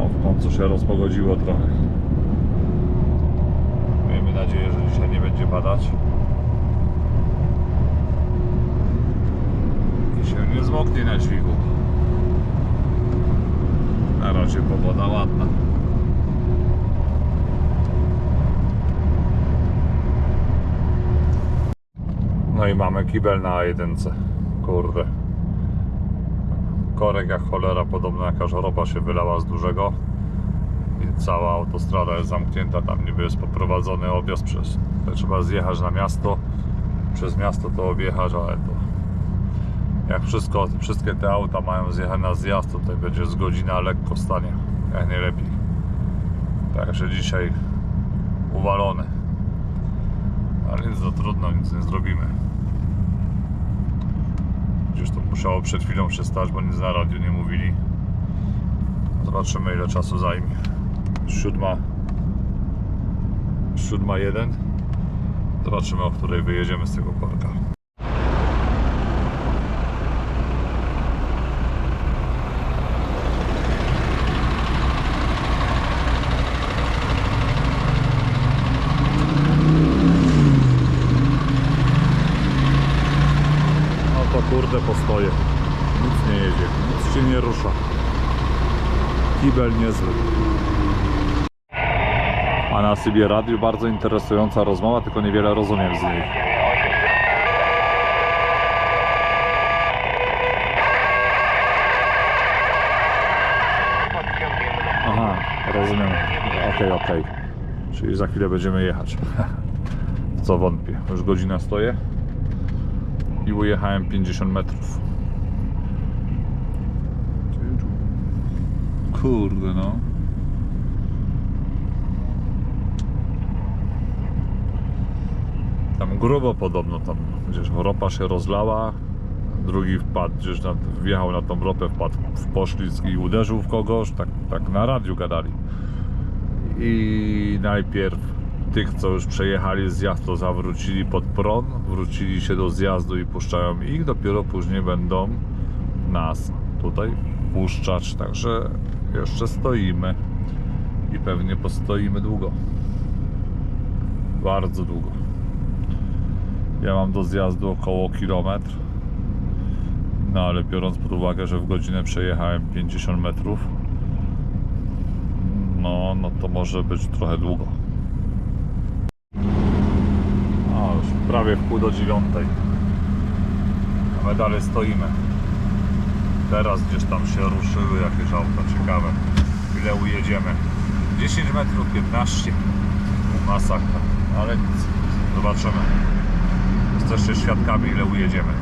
O, w końcu się rozpogodziło trochę. Miejmy nadzieję, że dzisiaj nie będzie padać. I się nie zmoknie na dźwigu. Na razie pogoda ładna. No i mamy kibel na A1. Kurde. Korek jak cholera, podobno jakaś ropa się wylała z dużego. I cała autostrada jest zamknięta, tam niby jest poprowadzony objazd przez... Trzeba zjechać na miasto, przez miasto to objechać, ale to... Jak wszystko, wszystkie te auta mają zjechać na zjazd, to tutaj będzie z godzina lekko stanie, jak nie lepiej. Także dzisiaj uwalony. Ale nic to trudno, nic nie zrobimy. Gdzieś to musiało przed chwilą się stać, bo nic na radiu nie mówili. Zobaczymy ile czasu zajmie. Siódma. Siódma jeden. Zobaczymy o której wyjedziemy z tego parka. No to kurde postoję. Nic nie jedzie, nic się nie rusza. Kibel niezły. A na Sybie Radiu bardzo interesująca rozmowa, tylko niewiele rozumiem z niej. Aha, rozumiem. Okej, okej. Czyli za chwilę będziemy jechać. Co wątpię. Już godzina stoję i ujechałem 50 metrów. Kurde no. Tam grubo podobno, tam gdzieś ropa się rozlała, drugi wpadł, gdzieś na, wjechał na tą ropę, wpadł w poślizg i uderzył w kogoś, tak, tak na radiu gadali. I najpierw tych, co już przejechali zjazd, to zawrócili pod prąd, wrócili się do zjazdu i puszczają ich, dopiero później będą nas tutaj puszczać, także jeszcze stoimy i pewnie postoimy długo. Bardzo długo. Ja mam do zjazdu około kilometr. No ale biorąc pod uwagę, że w godzinę przejechałem 50 metrów, no, no to może być trochę długo. A już prawie w pół do dziewiątej. My dalej stoimy. Teraz gdzieś tam się ruszyły jakieś auta ciekawe. Ile ujedziemy? 10 metrów, 15. Masakra. Ale nic. Zobaczymy. Jesteście świadkami ile ujedziemy.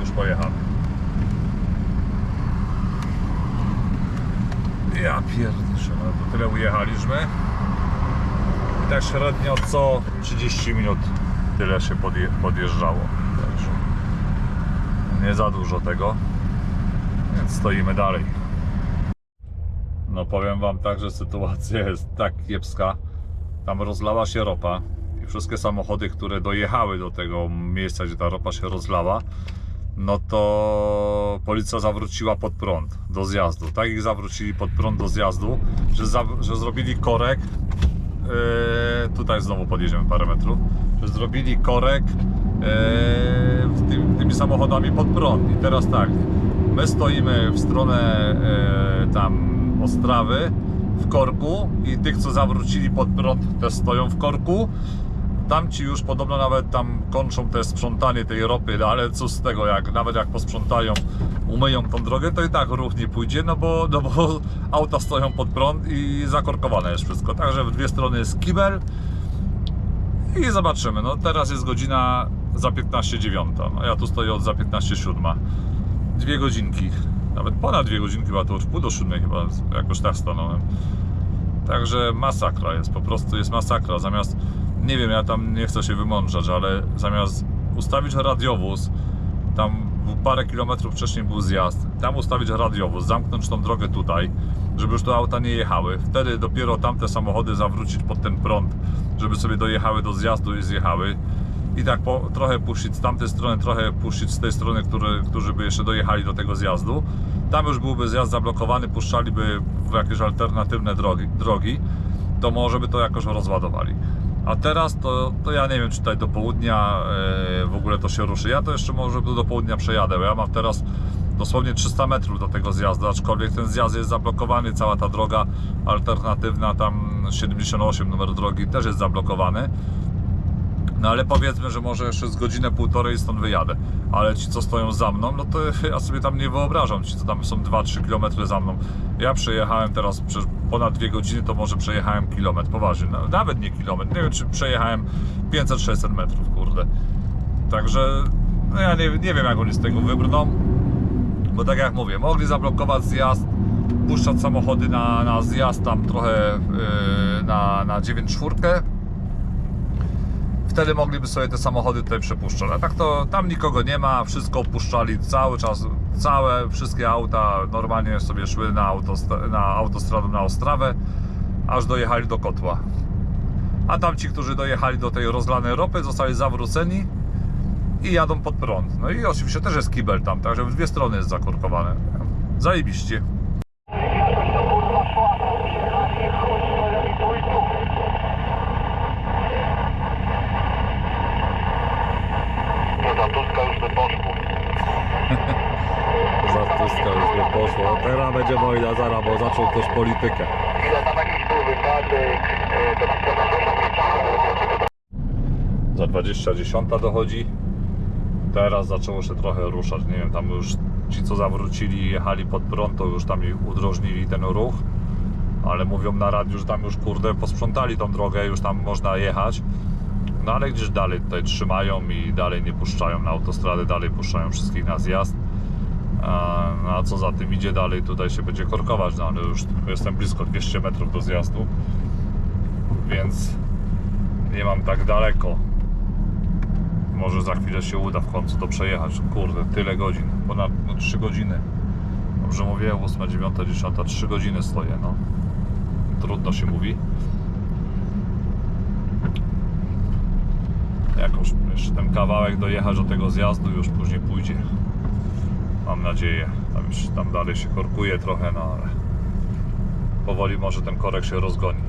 Już pojechamy. Ja pierdolę, no to tyle ujechaliśmy. I tak średnio co 30 minut tyle się podje podjeżdżało. Także nie za dużo tego, więc stoimy dalej. No powiem wam tak, że sytuacja jest tak kiepska. Tam rozlała się ropa i wszystkie samochody, które dojechały do tego miejsca, gdzie ta ropa się rozlała, no to policja zawróciła pod prąd do zjazdu. Tak ich zawrócili pod prąd do zjazdu, że, za, że zrobili korek. Yy, tutaj znowu podjedziemy parę metrów. Że zrobili korek yy, tym, tymi samochodami pod prąd. I teraz tak, my stoimy w stronę yy, tam Ostrawy w korku i tych, co zawrócili pod prąd, też stoją w korku. Tamci już podobno nawet tam kończą te sprzątanie tej ropy, ale co z tego, jak nawet jak posprzątają, umyją tą drogę, to i tak ruch nie pójdzie, no bo, no bo auta stoją pod prąd i zakorkowane jest wszystko. Także w dwie strony jest kibel i zobaczymy. No teraz jest godzina za 15.09. No ja tu stoję od za 15.07. Dwie godzinki, nawet ponad dwie godzinki, bo to już pół do siódmej chyba jakoś tak stanąłem. Także masakra jest, po prostu jest masakra. Zamiast, nie wiem, ja tam nie chcę się wymądrzać, ale zamiast ustawić radiowóz, tam parę kilometrów wcześniej był zjazd, tam ustawić radiowóz, zamknąć tą drogę tutaj żeby już tu auta nie jechały. Wtedy dopiero tamte samochody zawrócić pod ten prąd, żeby sobie dojechały do zjazdu i zjechały. I tak po, trochę puścić z tamtej strony, trochę puścić z tej strony, które, którzy by jeszcze dojechali do tego zjazdu. Tam już byłby zjazd zablokowany, puszczaliby w jakieś alternatywne drogi, drogi to może by to jakoś rozładowali. A teraz to, to ja nie wiem, czy tutaj do południa e, w ogóle to się ruszy. Ja to jeszcze może do południa przejadę, bo ja mam teraz dosłownie 300 metrów do tego zjazdu, aczkolwiek ten zjazd jest zablokowany, cała ta droga alternatywna, tam 78 numer drogi też jest zablokowany. No ale powiedzmy, że może jeszcze z godzinę, półtorej stąd wyjadę. Ale ci, co stoją za mną, no to ja sobie tam nie wyobrażam. Ci, co tam są 2-3 km za mną. Ja przejechałem teraz przez ponad 2 godziny, to może przejechałem kilometr, poważnie. Nawet nie kilometr. Nie wiem, czy przejechałem 500-600 metrów, kurde. Także no ja nie, nie wiem, jak oni z tego wybrną. Bo tak jak mówię, mogli zablokować zjazd, puszczać samochody na, na zjazd tam trochę yy, na, na 9 czwórkę wtedy mogliby sobie te samochody tutaj przepuszczać. A tak to tam nikogo nie ma, wszystko opuszczali cały czas, całe, wszystkie auta normalnie sobie szły na, autostra- na autostradę na Ostrawę, aż dojechali do kotła. A tam ci, którzy dojechali do tej rozlanej ropy, zostali zawróceni i jadą pod prąd. No i oczywiście też jest kibel tam, także w dwie strony jest zakorkowane. Zajebiście. To za Tuska już by poszło. Za Tuska już by poszło. Teraz będzie wojna zaraz, bo zaczął też politykę. Ile tam jakiś był wypadek, e, to na pewno Za 20 dochodzi. Teraz zaczęło się trochę ruszać. Nie wiem, tam już ci co zawrócili i jechali pod prąd, to już tam udrożnili ten ruch. Ale mówią na radiu, że tam już kurde posprzątali tą drogę, już tam można jechać. No ale gdzieś dalej tutaj trzymają i dalej nie puszczają na autostradę, dalej puszczają wszystkich na zjazd. A, no, a co za tym idzie dalej, tutaj się będzie korkować, no ale już jestem blisko 200 metrów do zjazdu, więc nie mam tak daleko. Może za chwilę się uda w końcu to przejechać. Kurde, tyle godzin, ponad no, 3 godziny. Dobrze mówię, 8, 9, 10, 3 godziny stoję, no. Trudno się mówi. Jakoś jeszcze ten kawałek dojechać do tego zjazdu już później pójdzie. Mam nadzieję. Tam już tam dalej się korkuje trochę, no ale powoli może ten korek się rozgoni.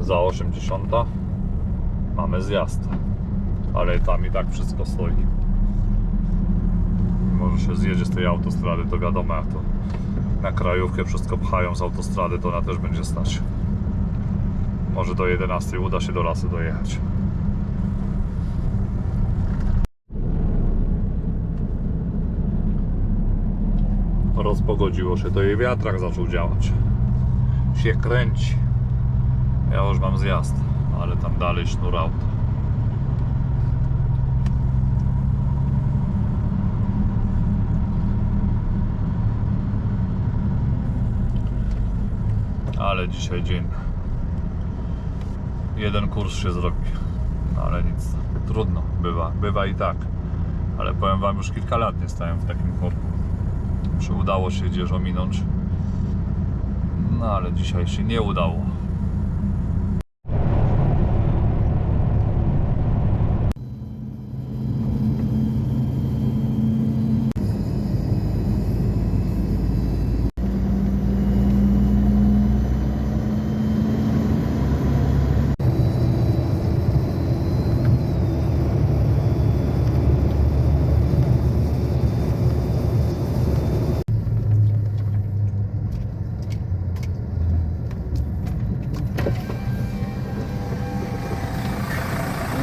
Za 80 mamy zjazd. Ale tam i tak wszystko stoi. Może się zjedzie z tej autostrady, to wiadomo jak to na krajówkę wszystko pchają z autostrady, to ona też będzie stać. Może do 11 uda się do lasy dojechać. Rozpogodziło się, to jej wiatrak zaczął działać. Się kręci. Ja już mam zjazd, ale tam dalej sznur aut. Ale dzisiaj dzień. Jeden kurs się zrobi. No ale nic, trudno, bywa, bywa i tak. Ale powiem Wam, już kilka lat nie stałem w takim korku. Czy udało się gdzieś ominąć? No ale dzisiaj się nie udało.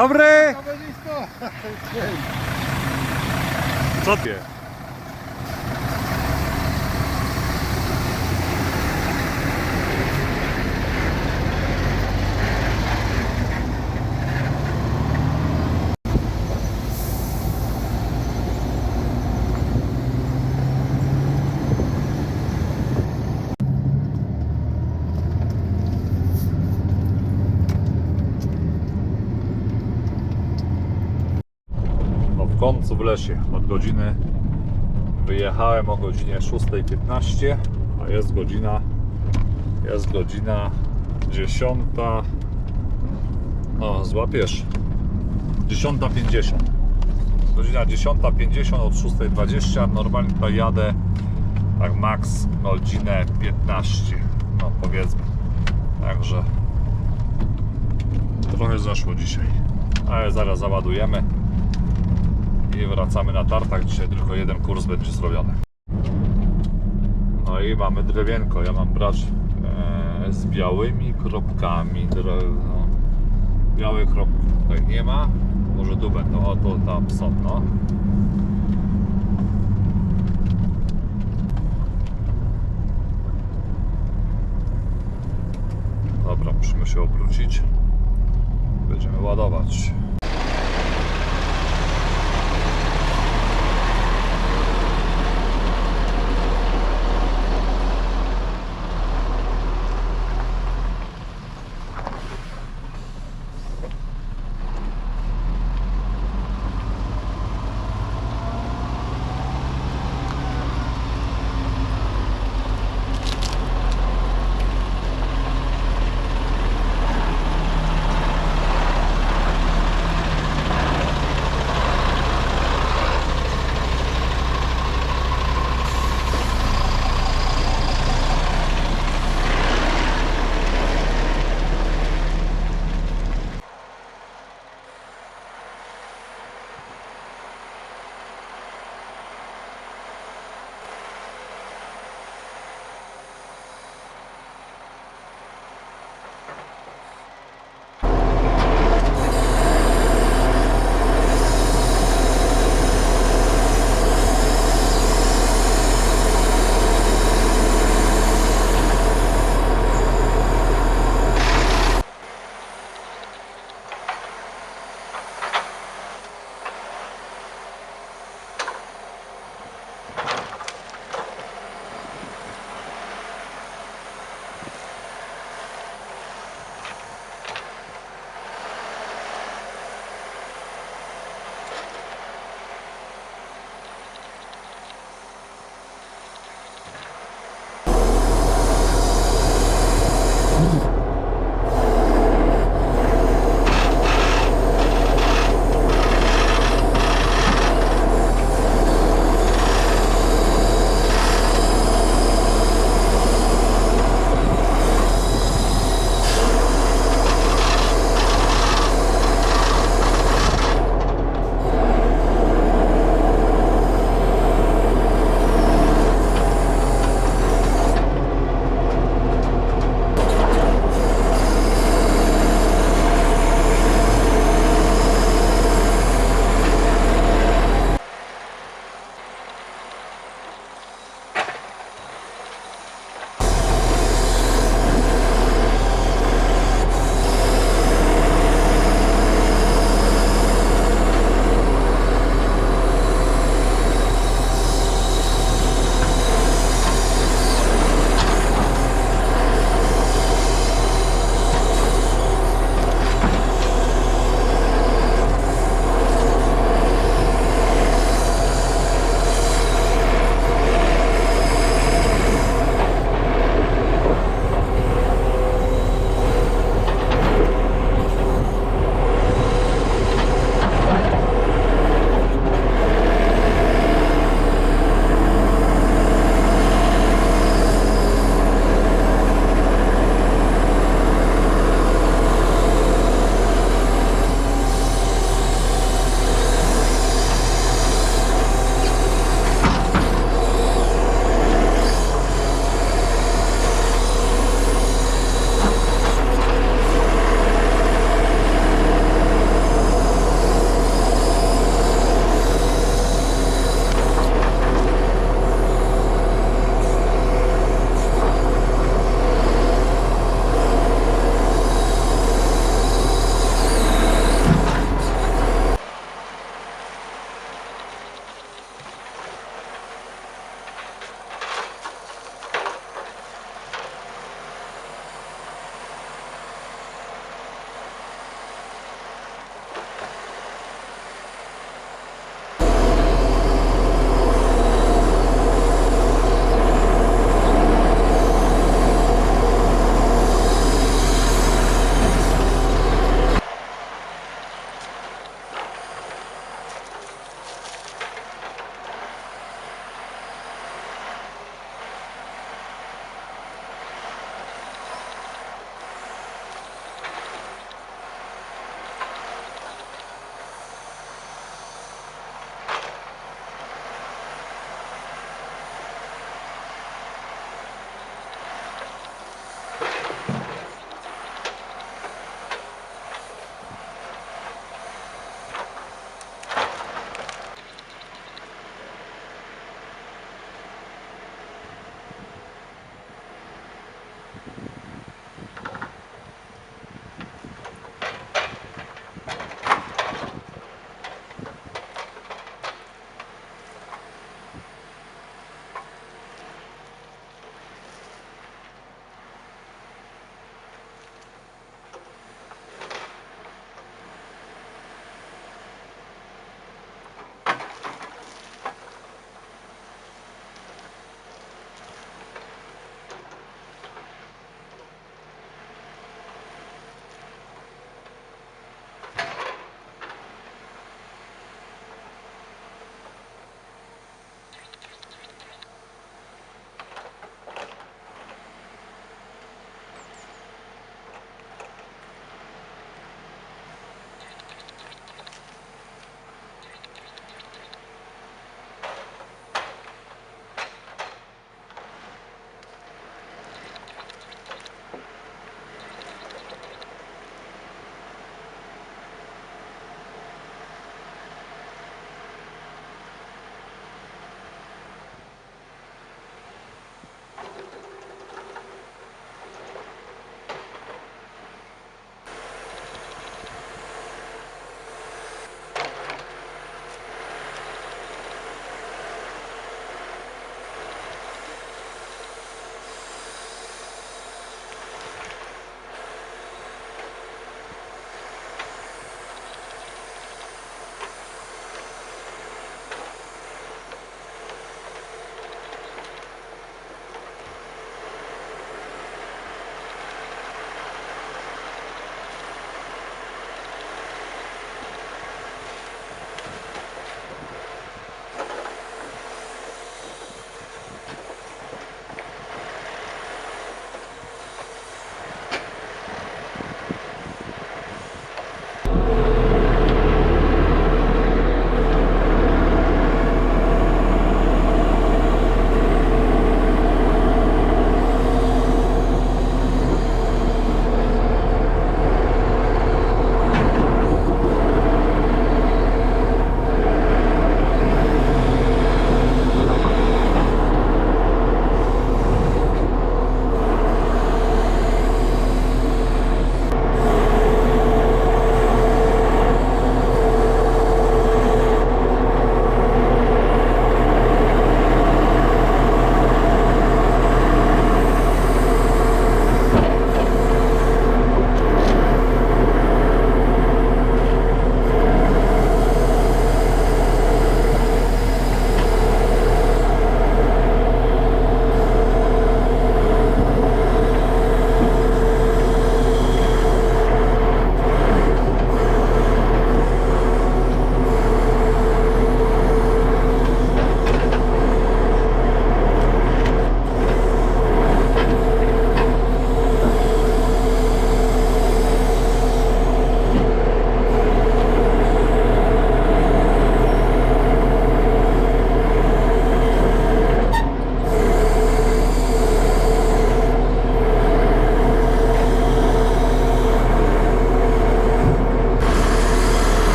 Dobry! Co ty? No w lesie od godziny wyjechałem o godzinie 6.15 A jest godzina, jest godzina 10. O, złapiesz. 10.50. Godzina 10.50 od 6.20. Normalnie tutaj jadę tak max godzinę 15. No powiedzmy. Także trochę zeszło dzisiaj. Ale zaraz załadujemy i wracamy na tartak. Dzisiaj tylko jeden kurs będzie zrobiony. No i mamy drewienko. Ja mam brać e, z białymi kropkami. No. Białe kropki tutaj nie ma. Może tu będą. O, to tam są, no. Dobra, musimy się obrócić. Będziemy ładować.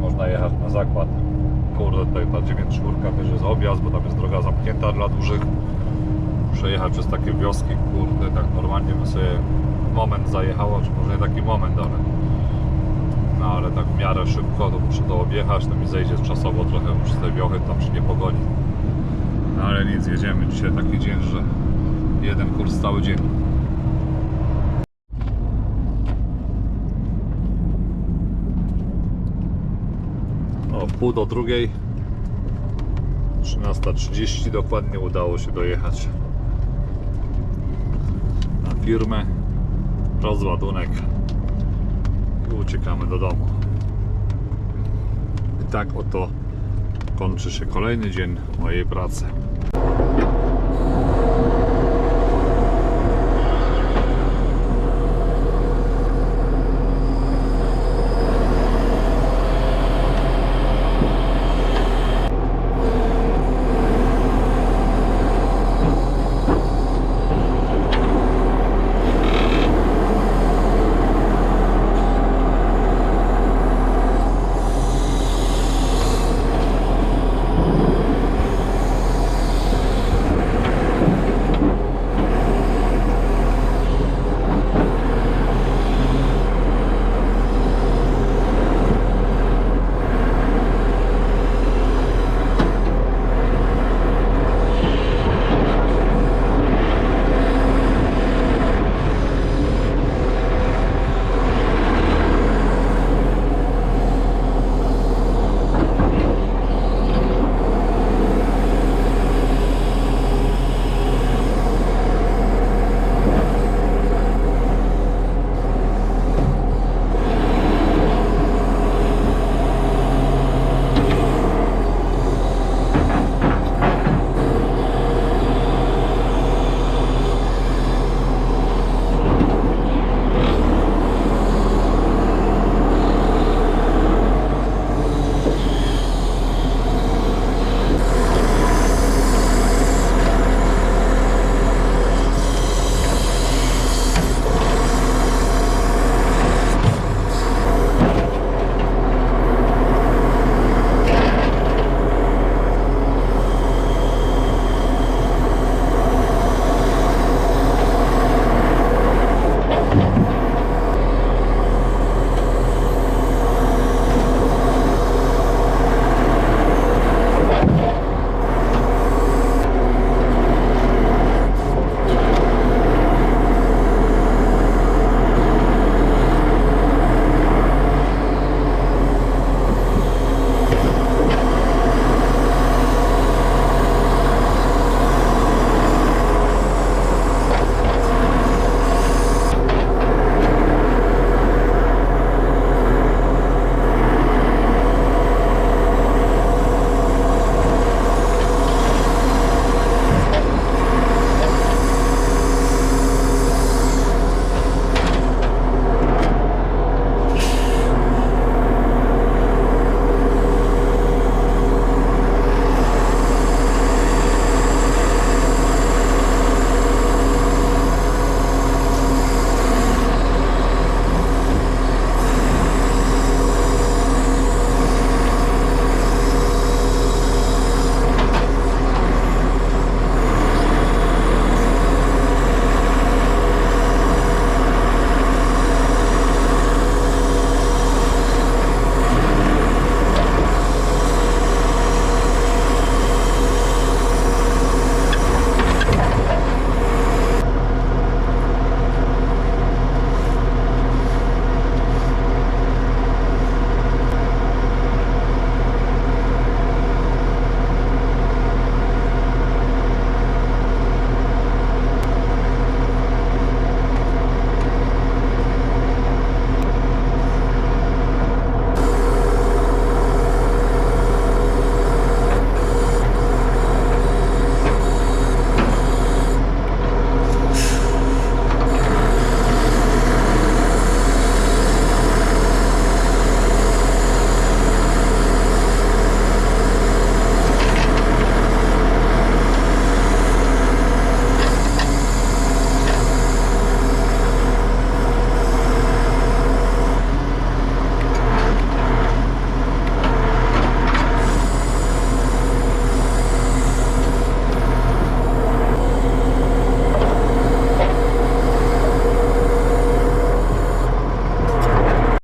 Można jechać na zakład. Kurde, tutaj ta 94 też jest objazd, bo tam jest droga zamknięta dla dużych. Przejechać przez takie wioski, kurde, tak normalnie bym sobie moment zajechało, czy może nie taki moment, ale no ale tak w miarę szybko to muszę to objechać, to mi zejdzie czasowo trochę przy tej wiochy, tam się nie pogoni. No ale nic, jedziemy dzisiaj taki dzień, że jeden kurs cały dzień. Pół do drugiej. 13.30 dokładnie udało się dojechać na firmę. Rozładunek. I uciekamy do domu. I tak oto kończy się kolejny dzień mojej pracy.